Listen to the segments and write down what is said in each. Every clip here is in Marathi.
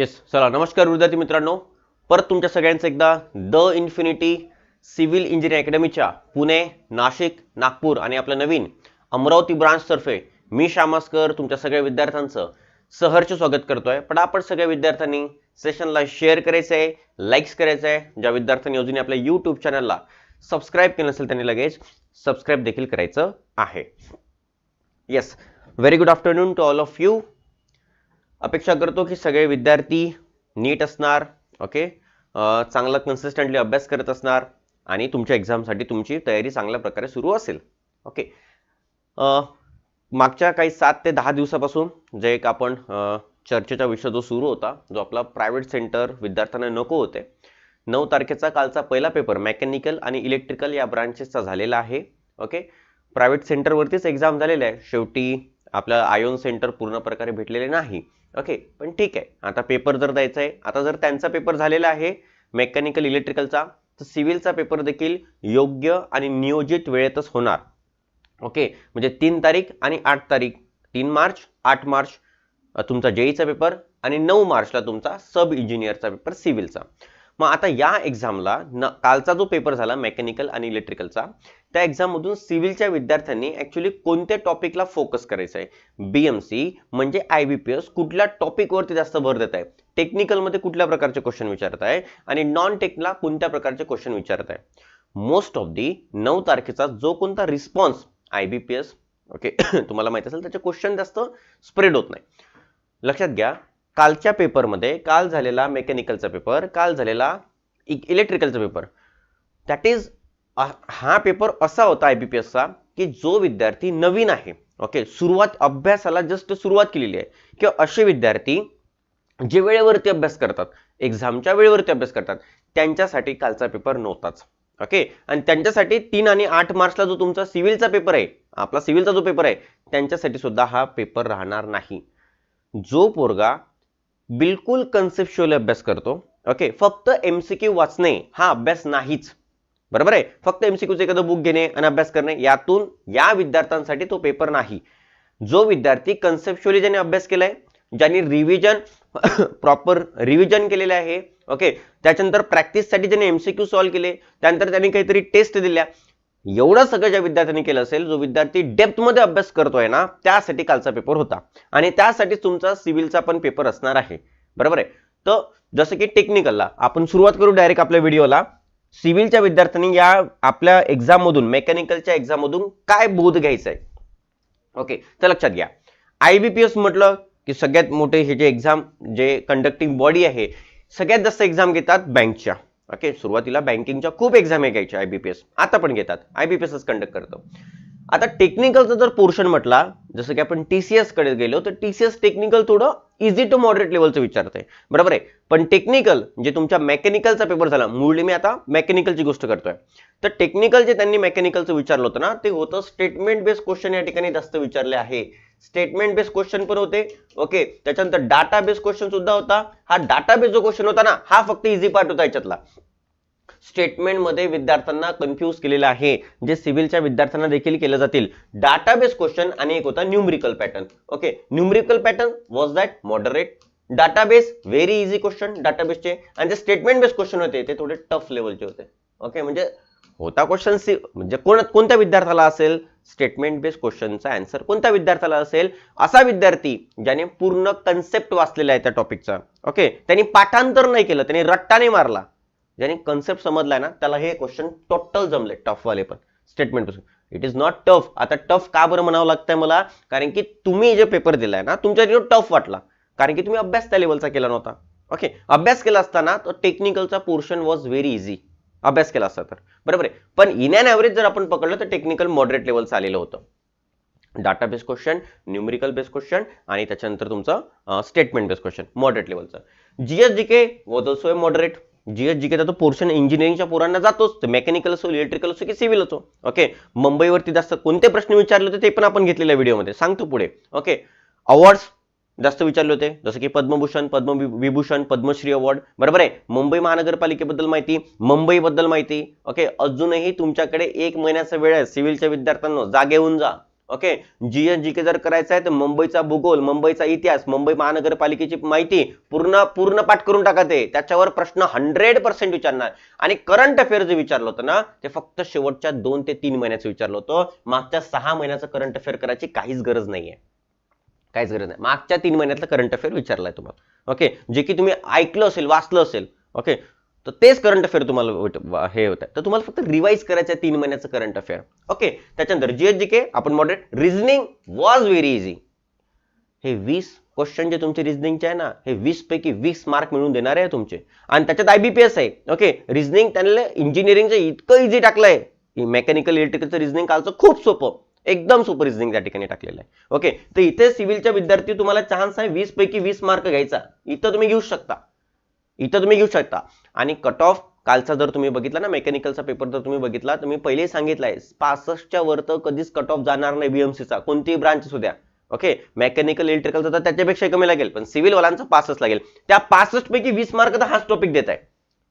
येस चला नमस्कार विद्यार्थी मित्रांनो. परत तुमच्या सगळ्यांचं एकदा द इन्फिनिटी सिव्हिल इंजिनिअरिंग अकॅडमीच्या पुणे नाशिक नागपूर आणि आपलं नवीन अमरावती ब्रांचतर्फे मी श्यामास्कर तुमच्या सगळ्या विद्यार्थ्यांचं सहर्ष स्वागत करतोय. पण आपण सगळ्या विद्यार्थ्यांनी सेशनला शेअर करायचं आहे लाईक्स करायचं आहे. ज्या विद्यार्थ्यांनी अजूनही आपल्या यूट्यूब चॅनलला सबस्क्राईब केलं नसेल त्यांनी लगेच सबस्क्राईब देखील करायचं आहे. Yes very good afternoon to all of you अपेक्षा करतो की सगळे विद्यार्थी नीट असणार ओके चांगला कन्सिस्टंटली अभ्यास करत असणार आणि तुमच्या एक्झामसाठी तुमची तयारी चांगल्या प्रकारे सुरू असेल ओके मागच्या काही सात ते दहा दिवसापासून जे एक आपण चर्चेचा विषय जो सुरू होता जो आपला प्रायव्हेट सेंटर विद्यार्थ्यांना नको होते नऊ तारखेचा कालचा पहिला पेपर मेकॅनिकल आणि इलेक्ट्रिकल या ब्रांचेसचा झालेला आहे ओके प्रायव्हेट सेंटरवरतीच एक्झाम झालेला आहे. शेवटी आपलं आयोन सेंटर पूर्ण प्रकारे भेटलेले नाही. ओके पण ठीक आहे. आता पेपर जर द्यायचा आहे आता जर त्यांचा पेपर झालेला आहे मेकॅनिकल इलेक्ट्रिकलचा तर सिव्हिलचा पेपर देखील योग्य आणि नियोजित वेळेतच होणार. ओके म्हणजे तीन तारीख आणि आठ तारीख. तीन मार्च आठ मार्च तुमचा जेईचा पेपर आणि नऊ मार्चला तुमचा सब इंजिनियरचा पेपर सिव्हिलचा मग आता या एक्झामला न कालचा जो पेपर झाला मेकॅनिकल आणि इलेक्ट्रिकलचा त्या एक्झाममधून सिव्हिलच्या विद्यार्थ्यांनी ॲक्च्युली कोणत्या टॉपिकला फोकस करायचं आहे? बी एम सी म्हणजे आय बी पी एस कुठल्या टॉपिकवरती जास्त भर देत आहे? टेक्निकलमध्ये कुठल्या प्रकारचे क्वेश्चन विचारत आहे? आणि नॉन टेक्निकला कोणत्या प्रकारचे क्वेश्चन विचारत आहे? मोस्ट ऑफ दी नऊ तारखेचा जो कोणता response I B P S okay तुम्हाला माहिती असेल त्याचे क्वेश्चन जास्त स्प्रेड होत नाही. लक्षात घ्या कालच्या पेपरमध्ये काल झालेला मेकॅनिकलचा पेपर काल झालेला इलेक्ट्रिकलचा पेपर. दॅट इज हा पेपर असा होता आय बी पी एसचा की जो विद्यार्थी नवीन आहे ओके सुरुवात अभ्यासाला जस्ट सुरुवात केलेली आहे. किंवा असे विद्यार्थी जे वेळेवरती अभ्यास करतात एक्झामच्या वेळेवरती अभ्यास करतात त्यांच्यासाठी कालचा पेपर नव्हताच ओके आणि त्यांच्यासाठी तीन आणि आठ मार्चला जो तुमचा सिव्हिलचा पेपर आहे आपला सिव्हिलचा जो पेपर आहे त्यांच्यासाठी सुद्धा हा पेपर राहणार नाही. जो पोरगा बिलकुल कन्सेप्च्युअल अभ्यास करतो. ओके फक्त एमसीक्यू वाचणे हा अभ्यास नाहीच. बरोबर आहे? फक्त एमसीक्यूचं एखादं बुक घेणे आणि अभ्यास करणे यातून या विद्यार्थ्यांसाठी तो पेपर नाही. जो विद्यार्थी कन्सेप्च्युअली ज्याने अभ्यास केलाय ज्यांनी रिव्हिजन प्रॉपर रिव्हिजन केलेले आहे ओके त्याच्यानंतर प्रॅक्टिससाठी ज्याने एमसीक्यू सॉल्व्ह केले त्यानंतर त्यांनी काहीतरी टेस्ट दिल्या एवढं सगळं ज्या विद्यार्थ्यांनी केलं असेल जो विद्यार्थी डेप्थमध्ये अभ्यास करतोय ना त्यासाठी कालचा पेपर होता. आणि त्यासाठी तुमचा सिव्हिलचा पण पेपर असणार आहे. बरोबर आहे? तर जसं की टेक्निकलला आपण सुरुवात करू डायरेक्ट आपल्या व्हिडिओला सिव्हिलच्या विद्यार्थ्यांनी या आपल्या एक्झाम मधून मेकॅनिकलच्या एक्झाम मधून काय बोध घ्यायचा आहे ओके तर लक्षात घ्या. आय बी पी एस म्हटलं की सगळ्यात मोठे हे जे एक्झाम जे कंडक्टिंग बॉडी आहे सगळ्यात जास्त एक्झाम घेतात बँकच्या ओके सुरुवातीला बँकिंगच्या खूप एक्झाम आहे घ्यायच्या आयबीपीएस आता पण घेतात. आयबीपीएसच कंडक्ट करतो. आता टेक्निकलचा जर पोर्शन म्हटला जसं की आपण टीसीएसकडे गेलो तर टीसीएस टेक्निकल थोडं इझी टू मॉडरेट लेवलचं विचारते बरोबर आहे? पण टेक्निकल जे तुमच्या मेकॅनिकलचा पेपर झाला मुळली मी आता मेकॅनिकलची गोष्ट करतोय. तर टेक्निकल जे त्यांनी मेकॅनिकलचं विचारलं होतं ना ते होतं स्टेटमेंट बेस्ड क्वेश्चन या ठिकाणी जास्त विचारले आहे. स्टेटमेंट बेस्ड क्वेश्चन पण होते. ओके त्याच्यानंतर डाटा बेस्ड क्वेश्चन सुद्धा होता. हा डाटा बेस्ड जो क्वेश्चन होता ना हा फक्त इझी पार्ट होता याच्यातला. स्टेटमेंटमध्ये विद्यार्थ्यांना कन्फ्यूज केलेलं आहे. जे सिव्हिलच्या विद्यार्थ्यांना देखील केले जातील. डाटाबेस क्वेश्चन आणि एक होता numerical pattern okay numerical pattern was that moderate database very easy question डाटाबेसचे आणि जे स्टेटमेंट बेस्ड क्वेश्चन होते ते थोडे टफ लेवलचे होते. ओके म्हणजे होता क्वेश्चन म्हणजे कोण कोणत्या विद्यार्थ्याला असेल? स्टेटमेंट बेस्ड क्वेश्चनचा आन्सर कोणत्या विद्यार्थ्याला असेल? असा विद्यार्थी ज्याने पूर्ण कन्सेप्ट वाचलेला आहे त्या टॉपिकचा ओके त्यांनी पाठांतर नाही केलं त्यांनी रट्टाने मारला. ज्याने कन्सेप्ट समजलाय ना त्याला हे क्वेश्चन टोटल जमले टफ वाले पण. स्टेटमेंटपासून. इट इज नॉट टफ आता टफ का बरं म्हणावं लागतंय मला? कारण की तुम्ही जे पेपर दिलाय ना तुमच्या टफ वाटला. कारण की तुम्ही अभ्यास त्या लेवलचा केला नव्हता. ओके अभ्यास केला असताना तो टेक्निकलचा पोर्शन वॉज व्हेरी इझी अभ्यास केला असता तर. बरोबर आहे. पण इन अँड ॲव्हरेज जर आपण पकडलं तर टेक्निकल मॉडरेट लेवलचं आलेलं होतं. Data based question numerical based question आणि त्याच्यानंतर तुमचं statement based question moderate लेवलचं GS G K was also a moderate GS G केचा तो पोर्शन इंजिनिअरिंगच्या पोरांना जातोच. मेकॅनिकल असो इलेक्ट्रिकल असो की सिव्हिल असो. ओके मुंबईवरती जास्त कोणते प्रश्न विचारले होते ते पण आपण घेतलेल्या व्हिडिओमध्ये सांगतो पुढे. ओके अवॉर्ड्स जास्त विचारले होते. जसं की पद्मभूषण पद्मविभूषण पद्मश्री अवॉर्ड बरोबर आहे? मुंबई महानगरपालिकेबद्दल माहिती मुंबईबद्दल माहिती. ओके अजूनही तुमच्याकडे एक महिन्याचा वेळ आहे. सिव्हिलच्या विद्यार्थ्यांना जागे होऊन जा. ओके जीएस जी के जर करायचं आहे तर मुंबईचा भूगोल मुंबईचा इतिहास मुंबई महानगरपालिकेची माहिती पूर्ण पूर्ण पाठ करून टाका ते. त्याच्यावर प्रश्न हंड्रेड पर्सेंट विचारणार. आणि करंट अफेअर जे विचारलं होतं ना ते फक्त शेवटच्या दोन ते तीन महिन्याचं विचारलं होतं. मागच्या सहा महिन्याचं करंट अफेअर करायची काहीच गरज नाहीये. काहीच गरज नाही. मागच्या तीन महिन्यातलं करंट अफेअर विचारलाय तुम्हाला. ओके जे की तुम्ही ऐकलं असेल वाचलं असेल ओके तर तेच करंट अफेअर तुम्हाला हे होत आहे तर तुम्हाला फक्त रिवाईज करायचं आहे तीन महिन्याचं करंट अफेअर ओके त्याच्यानंतर जीएस जी के आपण moderate reasoning was very easy हे वीस क्वेश्चन जे तुमचे रिझनिंगचे आहे ना हे वीस पैकी वीस मार्क मिळून देणारे आहे तुमचे. आणि त्याच्यात आयबीपीएस आहे. ओके रिझनिंग त्यांना इंजिनिअरिंगचं इतकं इझी टाकलंय. मेकॅनिकल इलेक्ट्रिकलचं रिझनिंग कालचं खूप सोपं. एकदम सुपर रिझनिंग त्या ठिकाणी टाकलेलं आहे. ओके तर इथे सिव्हिलच्या विद्यार्थी तुम्हाला चान्स आहे वीस पैकी वीस मार्क घ्यायचा. इथं तुम्ही घेऊ शकता. इथं तुम्ही घेऊ शकता. आणि कट ऑफ कालचा जर तुम्ही बघितला ना मेकॅनिकलचा पेपर जर तुम्ही बघितला तर मी पहिले सांगितलंय पासष्टच्या वर तर कधीच कट ऑफ जाणार नाही बीएमसीचा कोणतीही ब्रांच असू द्या. ओके मेकॅनिकल इलेक्ट्रिकलचा तर त्याच्यापेक्षा कमी लागेल पण सिव्हिल पासच लागेल. त्या पासष्ट पैकी वीस मार्क तर हाच टॉपिक देत आहे.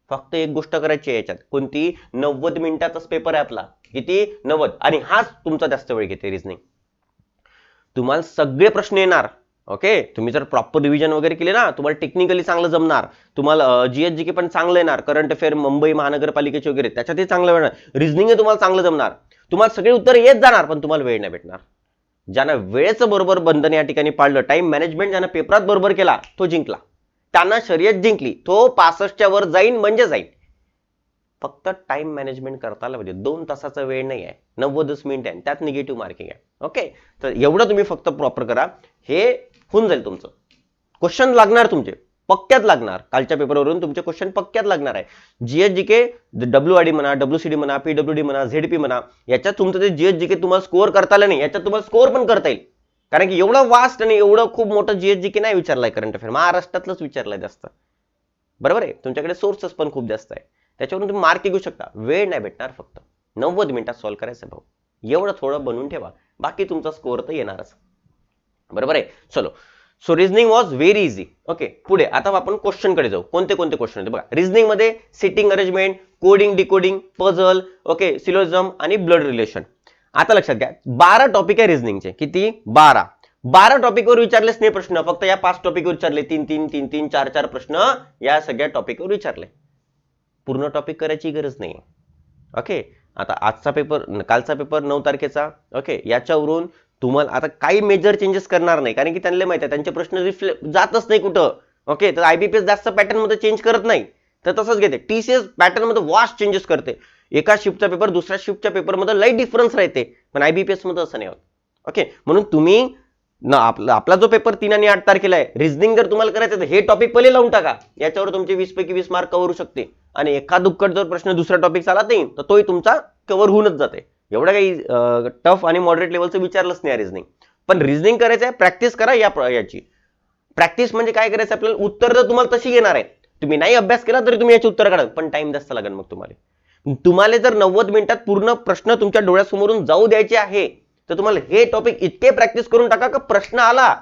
फक्त एक गोष्ट करायची आहे याच्यात. कोणती? नव्वद मिनिटाचाच पेपर आहे आपला. किती? नव्वद. आणि हाच तुमचा जास्त वेळ घेते रिझनिंग तुम्हाला सगळे प्रश्न येणार. ओके तुम्ही जर प्रॉपर रिव्हिजन वगैरे केले ना तुम्हाला टेक्निकली चांगलं जमणार. तुम्हाला जीएस जी के पण चांगलं येणार. करंट अफेअर मुंबई महानगरपालिकेचे वगैरे त्याच्यातही चांगलं येणार. रिझनिंग तुम्हाला चांगलं जमणार. तुम्हाला सगळे उत्तर येत जाणार पण तुम्हाला वेळ नाही भेटणार. ज्यानं वेळेचं बरोबर बंधन या ठिकाणी पाळलं टाइम मॅनेजमेंट ज्यानं पेपरात बरोबर केला तो जिंकला. त्यांना शर्यत जिंकली तो पासष्टच्या वर जाईन म्हणजे जाईन. फक्त टाइम मॅनेजमेंट करता आलं पाहिजे. दोन तासाचा वेळ नाही आहे. नव्वदच मिनिट आहे. त्यात निगेटिव्ह मार्किंग आहे. ओके तर एवढं तुम्ही फक्त प्रॉपर करा. हे होऊन जाईल तुमचं. क्वेश्चन लागणार तुमचे. पक्क्यात लागणार. कालच्या पेपरवरून तुमचे क्वेश्चन पक्क्यात लागणार आहे. GS G K W I D म्हणा डब्ल्यू सी डी म्हणा पीडब्ल्यू डी म्हणा झेड पी म्हणा याच्यात तुमचं ते जीएस जी के तुम्हाला स्कोअर करता आलं नाही. याच्यात तुम्हाला स्कोअर पण करता येईल. कारण की एवढं वास्ट आणि एवढं खूप मोठं जीएसजी जी नाही विचारलंय करंट अफेअर महाराष्ट्रातलंच विचारलंय जास्त. बरोबर आहे? तुमच्याकडे सोर्सेस पण खूप जास्त आहे. त्याच्यावरून तुम्ही मार्क घेऊ शकता. वेळ नाही भेटणार फक्त. नव्वद मिनिटात सॉल्व्ह करायचं भाऊ. एवढं थोडं बनवून ठेवा. बाकी तुमचा स्कोअर तर येणारच. बरोबर आहे? चलो. So reasoning was very easy okay पुढे. आता आपण क्वेश्चनकडे जाऊ. कोणते कोणते क्वेश्चन होते? बघा. रिझनिंगमध्ये sitting arrangement coding decoding puzzle okay syllogism आणि ब्लड रिलेशन आता लक्षात घ्या बारा टॉपिक आहे रिझनिंगचे किती? बारा. बारा टॉपिकवर विचारलेच नाही प्रश्न फक्त या पाच टॉपिकवर विचारले. तीन तीन तीन तीन चार चार प्रश्न या सगळ्या टॉपिकवर विचारले. पूर्ण टॉपिक करायची गरज नाही ओके आता आजचा पेपर कालचा पेपर नऊ तारखेचा. ओके याच्यावरून तुम्हाला आता काही मेजर चेंजेस करणार नाही. कारण की त्यांना माहिती आहे त्यांचे प्रश्न रिफ्ले जातच नाही कुठं. ओके तर आयबीपीएस जास्त पॅटर्नमध्ये चेंज करत नाही. तर तसंच घेते. टी सी पॅटर्नमध्ये वॉश चेंजेस करते. एका शिफ्टचा पेपर दुसऱ्या शिफ्टच्या पेपरमध्ये लई डिफरन्स राहते. पण आयबीपीएसमध्ये असं नाही होत. ओके म्हणून तुम्ही ना आपला आपला जो पेपर तीन आणि आठ तारखेला आहे रिझनिंग जर तुम्हाला करायचं तर हे टॉपिक पहिले लावून टाका. याच्यावर तुमचे वीस पैकी वीस मार्क कव्हर होऊ शकते. आणि एका दुक्कट जर प्रश्न दुसरा टॉपिक चालत नाही तर तोही तुमचा कव्हर होऊनच जाते. एवढं काही टफ आणि मॉडरेट लेवलचं विचारलंच नाही रिझनिंग पण रिझनिंग करायचं आहे प्रॅक्टिस करा या याची. प्रॅक्टिस म्हणजे काय करायचं आपल्याला? उत्तर तर तुम्हाला तशी येणार आहे. तुम्ही नाही अभ्यास केला तरी तुम्ही याची उत्तर काढा. पण टाइम जास्त लागेल मग तुम्हाला. तुम्हाला जर नव्वद मिनिटात पूर्ण प्रश्न तुमच्या डोळ्यासमोरून जाऊ द्यायचे आहे तर तुम्हाला हे टॉपिक इतके प्रॅक्टिस करून टाका का प्रश्न आला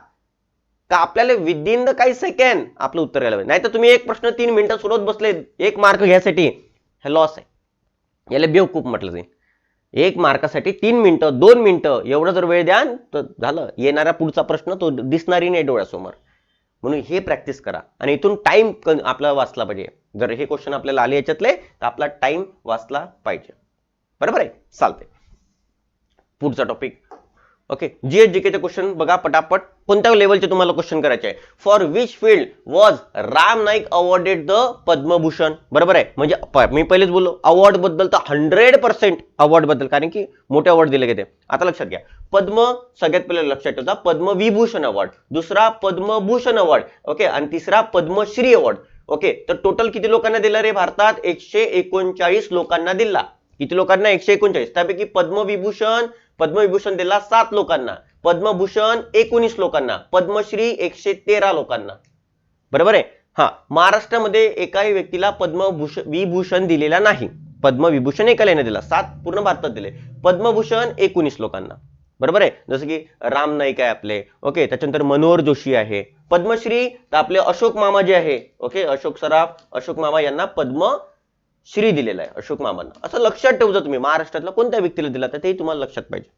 का आपल्याला विदिन द काही सेकंड आपलं उत्तर यायला नाही तर तुम्ही एक प्रश्न तीन मिनिटं सोडवत बसले एक मार्क घ्यायसाठी हे लॉस आहे. याला बेवकूप म्हटलं जाईल. एक मार्कासाठी तीन मिनिटं दोन मिनिटं एवढं जर वेळ द्या तर झालं. येणारा पुढचा प्रश्न तो दिसणारी नाही डोळ्यासमोर. म्हणून हे प्रॅक्टिस करा. आणि इथून टाइम आपला वाचला पाहिजे. जर हे क्वेश्चन आपल्याला आले याच्यातले तर आपला टाइम वाचला पाहिजे. बरोबर आहे? चालते पुढचा टॉपिक ओके जीएस जीकेचे क्वेश्चन बघा पटापट. कोणत्या लेवलचे तुम्हाला क्वेश्चन करायचे आहे? For which field was Ram Naik awarded the Padma Bhushan बरोबर आहे? म्हणजे मी पहिलेच बोललो अवॉर्डबद्दल तर हंड्रेड पर्सेंट अवॉर्डबद्दल. कारण की मोठे अवॉर्ड दिले गेले. आता लक्षात घ्या. पद्म सगळ्यात पहिले लक्षात ठेवता पद्मविभूषण अवॉर्ड दुसरा पद्मभूषण अवॉर्ड ओके आणि तिसरा पद्मश्री अवॉर्ड ओके तर टोटल किती लोकांना दिला रे भारतात? एकशे एकोणचाळीस लोकांना दिला. किती लोकांना? एकशे एकोणचाळीस. त्यापैकी पद्मविभूषण पद्मविभूषण दिला सात लोकांना. पद्मभूषण एकोणीस लोकांना. पद्मश्री एकशे तेरा लोकांना. बरोबर आहे? हा महाराष्ट्रामध्ये एकाही व्यक्तीला पद्मभूषण विभूषण दिलेला नाही. पद्मविभूषण एकाला नाही दिला. सात पूर्ण भारतात दिले. पद्मभूषण एकोणीस लोकांना. बरोबर आहे? जसं की राम नाईक आहे आपले. ओके त्याच्यानंतर मनोहर जोशी आहे. पद्मश्री तर आपले अशोक मामा जे आहे ओके अशोक सराफ अशोक मामा यांना पद्मश्री दिलेला आहे अशोक मामांना. असं लक्षात ठेवजा तुम्ही महाराष्ट्रातला कोणत्या व्यक्तीला दिला तर तेही तुम्हाला लक्षात पाहिजे.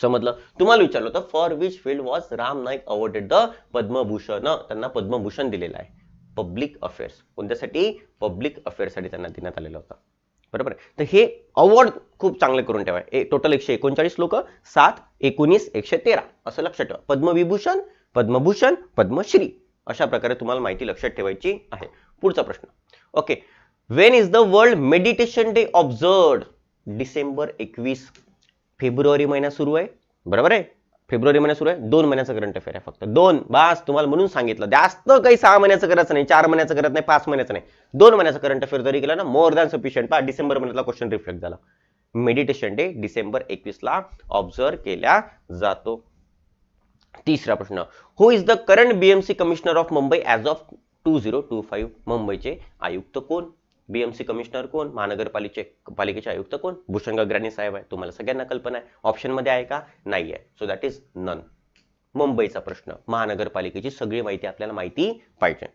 समजलं? तुम्हाला विचारलं होतं for which field was Ram Naik awarded the Padma Bhushan? त्यांना पद्मभूषण दिलेलं आहे. पब्लिक अफेअर्स कोणत्यासाठी? पब्लिक अफेअर्ससाठी त्यांना देण्यात आलेलं होतं. बरोबर आहे? तर हे अवॉर्ड खूप चांगले करून ठेवा. टोटल एकशे एकोणचाळीस लोक सात एकोणीस एकशे तेरा. असं लक्षात ठेवा. पद्मविभूषण पद्मभूषण पद्मश्री अशा प्रकारे तुम्हाला माहिती लक्षात ठेवायची आहे. पुढचा प्रश्न. Okay when is the world meditation day observed December एकवीस फेब्रुवारी महिना सुरू आहे. बरोबर आहे? फेब्रुवारी महिना सुरू आहे. दोन महिन्याचं करंट अफेअर आहे फक्त. दोन. बास तुम्हाला म्हणून सांगितलं. जास्त काही सहा महिन्याचं करायचं नाही चार महिन्याचं करत नाही पाच महिन्याचं नाही. दोन महिन्याचा करंट अफेअर जरी केला ना मोर दॅन सफिशियंट पा डिसेंबर महिन्यातला क्वेश्चन रिफ्लेक्ट झाला. मेडिटेशन डे डिसेंबर एकवीसला ऑब्झर्व केला जातो. तिसरा प्रश्न who is the current BMC commissioner of Mumbai as of two zero two five मुंबईचे आयुक्त कोण? बीएमसी कमिशनर कोण? महानगरपालिके पालिकेचे आयुक्त कोण? भूषण गगराणी साहेब आहे. तुम्हाला सगळ्यांना कल्पना आहे. ऑप्शनमध्ये आहे का? नाही आहे. सो दॅट इज नन मुंबईचा प्रश्न महानगरपालिकेची सगळी माहिती आपल्याला माहिती पाहिजे.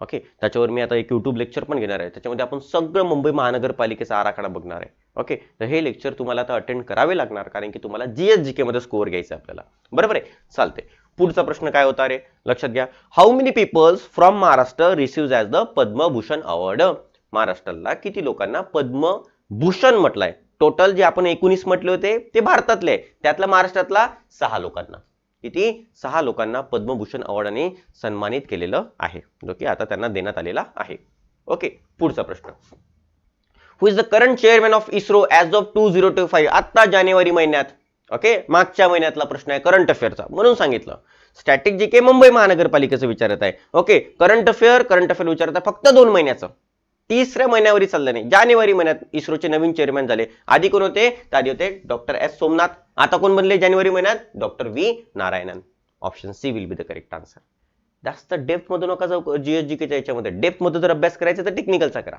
ओके त्याच्यावर मी आता एक यूट्यूब लेक्चर पण घेणार आहे. त्याच्यामध्ये आपण सगळं मुंबई महानगरपालिकेचा आराखडा बघणार आहे. ओके तर हे लेक्चर तुम्हाला आता अटेंड करावे लागणार कारण की तुम्हाला जीएस जी के मध्ये स्कोअर घ्यायचा आपल्याला. बरोबर आहे? चालते पुढचा प्रश्न काय होता रे? लक्षात घ्या. How many peoples from Maharashtra receive as the Padma Bhushan award महाराष्ट्राला किती लोकांना पद्मभूषण म्हटलंय? टोटल जे आपण एकोणीस म्हटले होते ते भारतातले. त्यातला महाराष्ट्रातला सहा लोकांना. किती? सहा लोकांना पद्मभूषण अवॉर्डाने सन्मानित केलेलं आहे. जो की आता त्यांना देण्यात आलेला आहे. ओके पुढचा प्रश्न. Who is the current chairman of ISRO as of two zero two five आत्ता जानेवारी महिन्यात. ओके मागच्या महिन्यातला प्रश्न आहे करंट अफेअरचा म्हणून सांगितलं. स्टॅटिक जी के मुंबई महानगरपालिकेचं विचारत आहे. Okay current affair current affair विचारत आहे फक्त दोन महिन्याचं. तिसऱ्या महिन्यावरी चाललं नाही. जानेवारी महिन्यात इस्रोचे नवीन चेअरमॅन झाले. आधी कोण होते? तर आधी होते डॉक्टर एस सोमनाथ. आता कोण बनले जानेवारी महिन्यात? Doctor V Narayanan. Option C will be the correct answer जास्त डेप्थमध्ये नका जाऊ जीएसजीकेच्या याच्यामध्ये. डेप्थमध्ये जर अभ्यास करायचा तर टेक्निकलचा करा.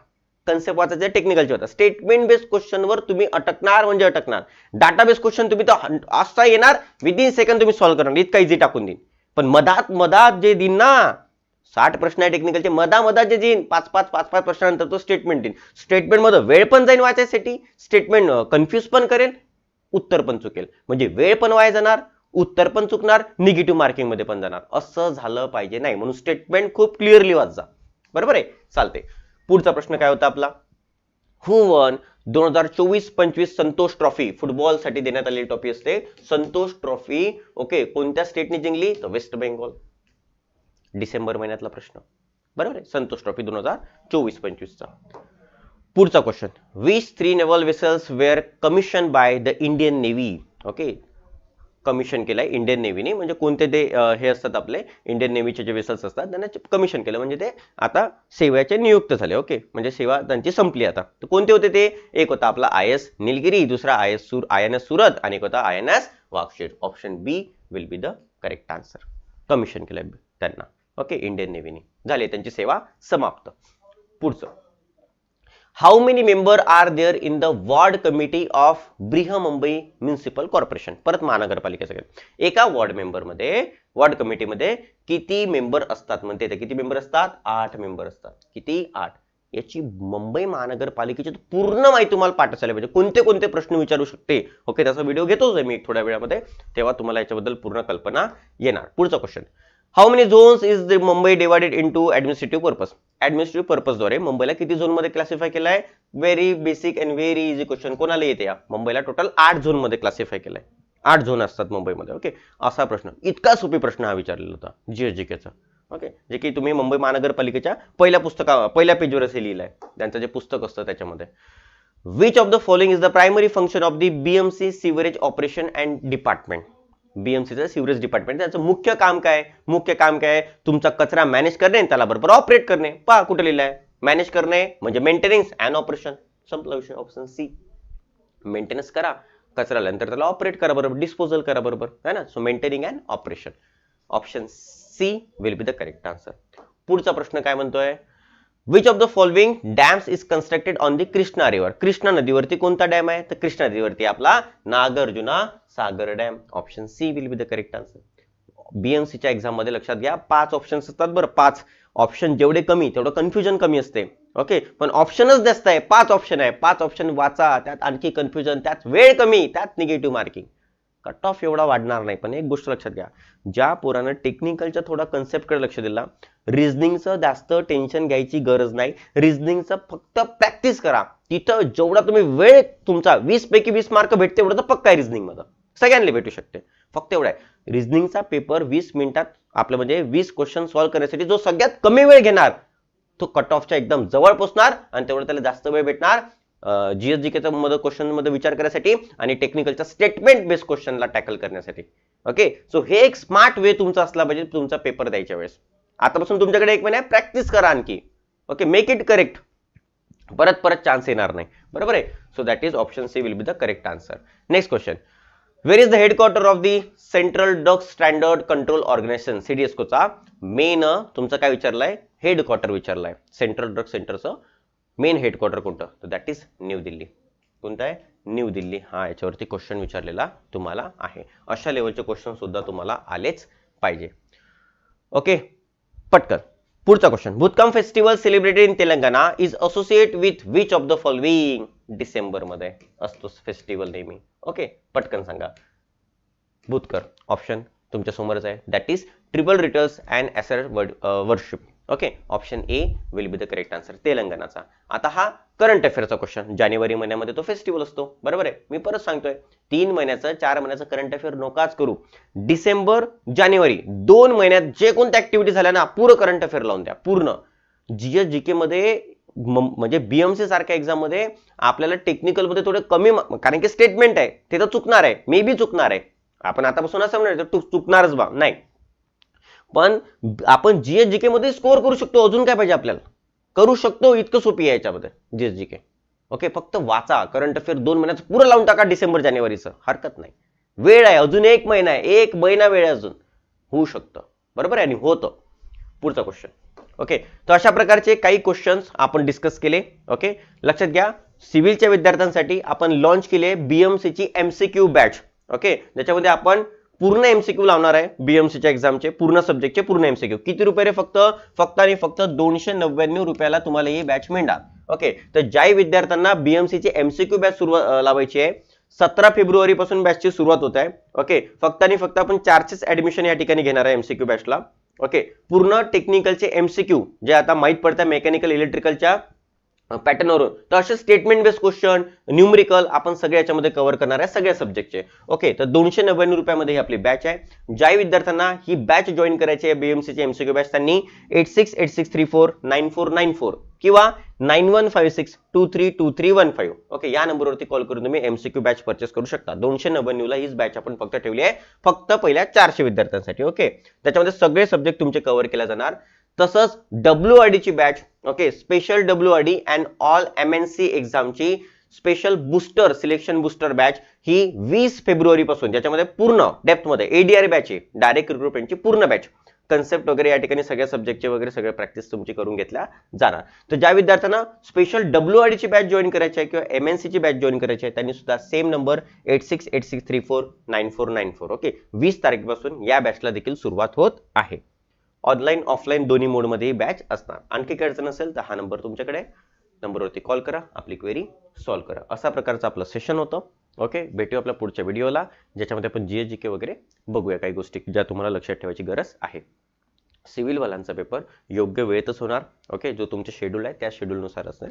कन्सेप्ट वाचायचा टेक्निकलचे होता स्टेटमेंट बेस्ड क्वेश्चनवर तुम्ही अटकणार म्हणजे अटकणार. डाटा बेस्ड क्वेश्चन तुम्ही तर असा येणार विदिन सेकंड तुम्ही सॉल्व्ह करणार. इतका इझी टाकून देईन. पण मधात मधात जे देईन ना साठ प्रश्न आहे टेक्निकलचे मधा मधात जे देईन पाच पाच पाच पाच प्रश्नानंतर तो स्टेटमेंट देईन. स्टेटमेंटमध्ये वेळ पण जाईन वाचायसाठी स्टेटमेंट कन्फ्यूज पण करेल उत्तर पण चुकेल. म्हणजे वेळ पण वाया जाणार उत्तर पण चुकणार निगेटिव्ह मार्किंगमध्ये पण जाणार. असं झालं पाहिजे. नाही म्हणून स्टेटमेंट खूप क्लिअरली वाचा. बरोबर आहे? चालते पुढचा प्रश्न काय होता आपला? हु वन दोन हजार चोवीस पंचवीस संतोष ट्रॉफी फुटबॉलसाठी देण्यात आलेली ट्रॉफी असते. संतोष ट्रॉफी ओके कोणत्या स्टेटने जिंकली? तर वेस्ट बेंगॉल. डिसेंबर महिन्यातला प्रश्न. बरोबर आहे? संतोष ट्रॉफी दोन हजार चोवीस पंचवीसचा. पुढचा क्वेश्चन वीस three naval vessels were commission by the Indian Navy okay? Commission केलंय इंडियन नेव्हीने म्हणजे कोणते ते हे असतात आपले इंडियन नेव्हीचे जे वेसल्स असतात त्यांना कमिशन केलं. म्हणजे ते आता सेवाचे नियुक्त झाले ओके म्हणजे सेवा त्यांची संपली आता. तर कोणते होते ते? एक होता आपला आय एस निलगिरी दुसरा आय एस सुर आय एन एस सुरत आणि एक होता I N S वाक्षेट option B will be the correct answer commission केलंय त्यांना. ओके इंडियन नेव्हीने झाले त्यांची सेवा समाप्त. पुढचं. How many member are there in the ward committee of Brihanmumbai municipal corporation परत महानगरपालिकेचं घेऊ एका वॉर्ड मेंबरमध्ये वॉर्ड कमिटीमध्ये किती मेंबर असतात? म्हणते ते किती मेंबर असतात? आठ मेंबर असतात. किती? आठ. याची मुंबई महानगरपालिकेची पूर्ण माहिती तुम्हाला पाठ असायला पाहिजे. कोणते कोणते प्रश्न विचारू शकते? ओके त्याचा व्हिडिओ घेतोच आहे मी थोड्या वेळामध्ये तेव्हा तुम्हाला याच्याबद्दल पूर्ण कल्पना येणार. पुढचा question how many zones is the Mumbai divided into administrative purpose administrative पर्पजद्वारे मुंबईला किती झोनमध्ये क्लासिफाय केलाय? Very basic and very easy question कोणाला येते या? मुंबईला टोटल आठ झोनमध्ये क्लासिफाय केलाय. आठ झोन असतात मुंबईमध्ये ओके असा प्रश्न. इतका सोपी प्रश्न हा विचारलेला होता जीएसजीकेचा ओके जे की तुम्ही मुंबई महानगरपालिकेच्या पहिल्या पुस्तका पहिल्या पेजवर असे लिहिलंय. त्यांचं जे पुस्तक असतं त्याच्यामध्ये. Which of the following is the primary function of the BMC sewerage operation and department बीएमसीचं sewerage department त्याचं मुख्य काम काय? मुख्य काम काय? तुमचा कचरा मॅनेज करणे आणि त्याला बरोबर ऑपरेट करणे. पहा कुठे लिहिलं आहे मॅनेज करणे म्हणजे मेंटेनन्स अँड ऑपरेशन संपला विषय. ऑप्शन सी मेंटेनन्स करा. कचरा नंतर त्याला ऑपरेट करा बरोबर. डिस्पोजल करा बरोबर. है ना? So maintaining and operation option C will be the correct answer पुढचा प्रश्न काय म्हणतोय? Which of the following dams is constructed on the Krishna river Krishna नदीवरती कोणता डॅम आहे? तर कृष्णा नदीवरती आपला Nagarjuna Sagar dam option C will be the correct answer बीएमसीच्या एक्झाममध्ये लक्षात घ्या पाच ऑप्शन असतात बरं पाच. ऑप्शन जेवढे कमी तेवढं कन्फ्युजन कमी असते. ओके पण ऑप्शनच जास्त आहे पाच ऑप्शन आहे. पाच ऑप्शन वाचा त्यात आणखी कन्फ्युजन त्यात वेळ कमी त्यात निगेटिव्ह मार्किंग कट ऑफ एवढा वाढणार नाही पण एक गोष्ट लक्षात घ्या. ज्या पोरानं टेक्निकलच्या थोडा कन्सेप्टकडे लक्ष दिला रिझनिंगचं जास्त टेन्शन घ्यायची गरज नाही. रिझनिंगचं फक्त प्रॅक्टिस करा. तिथं जेवढा तुम्ही वेळ तुमचा वीस पैकी वीस मार्क भेटते एवढं तर पक्का आहे रिझनिंगमध्ये सगळ्यांना भेटू शकते. फक्त एवढं आहे. रिझनिंगचा पेपर वीस मिनिटात आपलं म्हणजे वीस क्वेश्चन सॉल्व्ह करण्यासाठी जो सगळ्यात कमी वेळ घेणार तो कट ऑफच्या एकदम जवळ पोचणार आणि तेवढं त्याला जास्त वेळ भेटणार जीएसजी के मध्ये क्वेश्चनमध्ये विचार करण्यासाठी आणि टेक्निकलच्या स्टेटमेंट बेस्ड क्वेश्चनला टॅकल करण्यासाठी. ओके सो हे एक स्मार्ट वे तुमचा असला पाहिजे तुमचा पेपर द्यायच्या वेळेस. आतापासून तुमच्याकडे एक महिना प्रॅक्टिस करा आणखी. ओके मेक इट करेक्ट परत परत चान्स येणार नाही. बरोबर आहे? So that is option C will be the correct answer next question where is the headquarter of the central drug standard control organisation सीडीएसकोचा main तुमचं काय विचारलंय? हेडक्वार्टर विचारलंय. सेंट्रल ड्रग सेंटरचं मेन हेडक्वार्टर कोणतं? तर दॅट इज न्यू दिल्ली कोणतं आहे? न्यू दिल्ली हा याच्यावरती क्वेश्चन विचारलेला तुम्हाला आहे. अशा लेवलचे क्वेश्चन सुद्धा तुम्हाला आलेच पाहिजे. ओके पटकन. पुढचा question Bathukamma festival celebrated in Telangana is associate with which of the following डिसेंबरमध्ये असतो फेस्टिवल नेहमी? ओके पटकन सांगा. भूतकर ऑप्शन तुमच्या समोरच आहे. That is triple rituals and ॲसर worship okay option A will be the correct answer तेलंगणाचा. आता हा करंट अफेअरचा क्वेश्चन जानेवारी महिन्यामध्ये तो फेस्टिवल असतो. बरोबर आहे? मी परत सांगतोय तीन महिन्याचं चार महिन्याचं करंट अफेअर नोकाच करू. डिसेंबर जानेवारी दोन महिन्यात जे कोणत्या ऍक्टिव्हिटी झाल्या ना पूर्ण करंट अफेअर लावून द्या पूर्ण. जीएस जीके मध्ये म्हणजे बीएमसी सारख्या एक्झाममध्ये आपल्याला टेक्निकलमध्ये थोडे कमी कारण की स्टेटमेंट आहे ते तर चुकणार आहे मे बी चुकणार आहे. आपण आतापासून असं म्हणणार चुकणारच बा नाही. पण आपण जीएस जीके मध्ये स्कोअर करू शकतो. अजून काय पाहिजे आपल्याला? करू शकतो इतकं सोपी आहे याच्यामध्ये जीएस जीके ओके फक्त वाचा. करंट अफेअर दोन महिन्याचं पुरं लावून टाका डिसेंबर जानेवारीचं. हरकत नाही. वेळ आहे. अजून एक महिना आहे. एक महिना वेळ आहे अजून. होऊ शकतं. बरोबर आहे? आणि होतं. पुढचा क्वेश्चन ओके तर अशा प्रकारचे काही क्वेश्चन्स आपण डिस्कस केले. ओके लक्षात घ्या. सिव्हिलच्या विद्यार्थ्यांसाठी आपण लॉन्च केले बीएमसीची एमसीक्यू बॅच ओके ज्याच्यामध्ये आपण पूर्ण एमसीक्यू लावणार आहे बीएमसीच्या एक्झामचे पूर्ण सब्जेक्टचे पूर्ण एमसीक्यू किती रुपये रे फक्त? फक्त आणि फक्त दोनशे नव्याण्णव रुपयाला तुम्हाला ही बॅच मिळणार. ओके तर ज्या विद्यार्थ्यांना बीएमसीची एमसीक्यू बॅच सुरुवात लावायची आहे सतरा फेब्रुवारी पासून बॅचची सुरुवात होत आहे. ओके फक्त आणि फक्त आपण चार्जेस ऍडमिशन या ठिकाणी घेणार आहे एमसीक्यू बॅचला ओके पूर्ण टेक्निकलचे एमसीक्यू जे आता माहीत पडतं मेकॅनिकल इलेक्ट्रिकलच्या पॅटर्नवरून तर असे स्टेटमेंट बेस्ड क्वेश्चन न्यूमरिकल आपण सगळ्या याच्यामध्ये कव्हर करणार आहे सगळ्या सब्जेक्टचे ओके तर दोनशे नव्याण्णव रुपयामध्ये ही आपली बॅच आहे. ज्या विद्यार्थ्यांना ही बॅच जॉईन करायची आहे बीएमसीची एमसीक्यू बॅच त्यांनी eight six eight six three four nine four nine four किंवा nine one five six two three two three one five okay या नंबरवरती कॉल करून तुम्ही एमसीक्यू बॅच परचेस करू शकता. दोनशे नव्याण्णवला हीच बॅच आपण फक्त ठेवली आहे. फक्त पहिल्या चारशे विद्यार्थ्यांसाठी. ओके त्याच्यामध्ये सगळे सब्जेक्ट तुमचे कव्हर केले जाणार. तसंच डब्ल्यू आय ची batch okay special W R D and all M N C एक्झामची special booster selection booster batch ही वीस फेब्रुवारी पासून ज्याच्यामध्ये पूर्ण डेप्थमध्ये एडीआर बॅच आहे डायरेक्ट रिक्रुटमेंटची पूर्ण बॅच कन्सेप्ट वगैरे या ठिकाणी सगळ्या सब्जेक्टचे वगैरे सगळे प्रॅक्टिस तुमची करून घेतल्या जाणार. तर ज्या विद्यार्थ्यांना स्पेशल डब्ल्यू आर ची बॅच जॉईन करायची आहे किंवा एम एन ची बॅच जॉईन करायची आहे त्यांनी सुद्धा same number eight six eight six three four nine four nine four okay वीस तारखेपासून या बॅचला देखील सुरुवात होत आहे. ऑनलाईन ऑफलाईन दोन्ही मोडमध्ये ही बॅच असणार. आणखी काय अडचण असेल तर हा नंबर तुमच्याकडे नंबरवरती कॉल करा आपली क्वेरी सॉल्व्ह करा. असा प्रकारचं आपलं सेशन होतं. ओके भेटू आपल्या पुढच्या व्हिडिओला ज्याच्यामध्ये आपण जी जी के वगैरे बघूया काही गोष्टी ज्या तुम्हाला लक्षात ठेवायची गरज आहे. सिव्हिलवाल्यांचा पेपर योग्य वेळेतच होणार. ओके जो तुमचे शेड्यूल आहे त्या शेड्यूलनुसार असेल.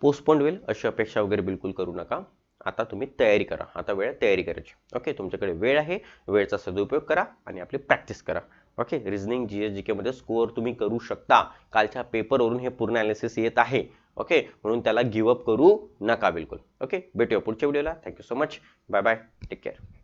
पोस्टपोंड होईल अशी अपेक्षा वगैरे बिलकुल करू नका. आता तुम्ही तयारी करा. आता वेळ तयारी करायची. ओके तुमच्याकडे वेळ आहे. वेळेचा सदुपयोग करा आणि आपली प्रॅक्टिस करा. Okay reasoning G S G K मध्ये स्कोअर तुम्ही करू शकता. कालच्या पेपरवरून हे पूर्ण अनालिसिस येत आहे. ओके म्हणून त्याला गिवअप करू नका बिलकुल. ओके भेटूया पुढच्या व्हिडिओला thank you so much bye bye take care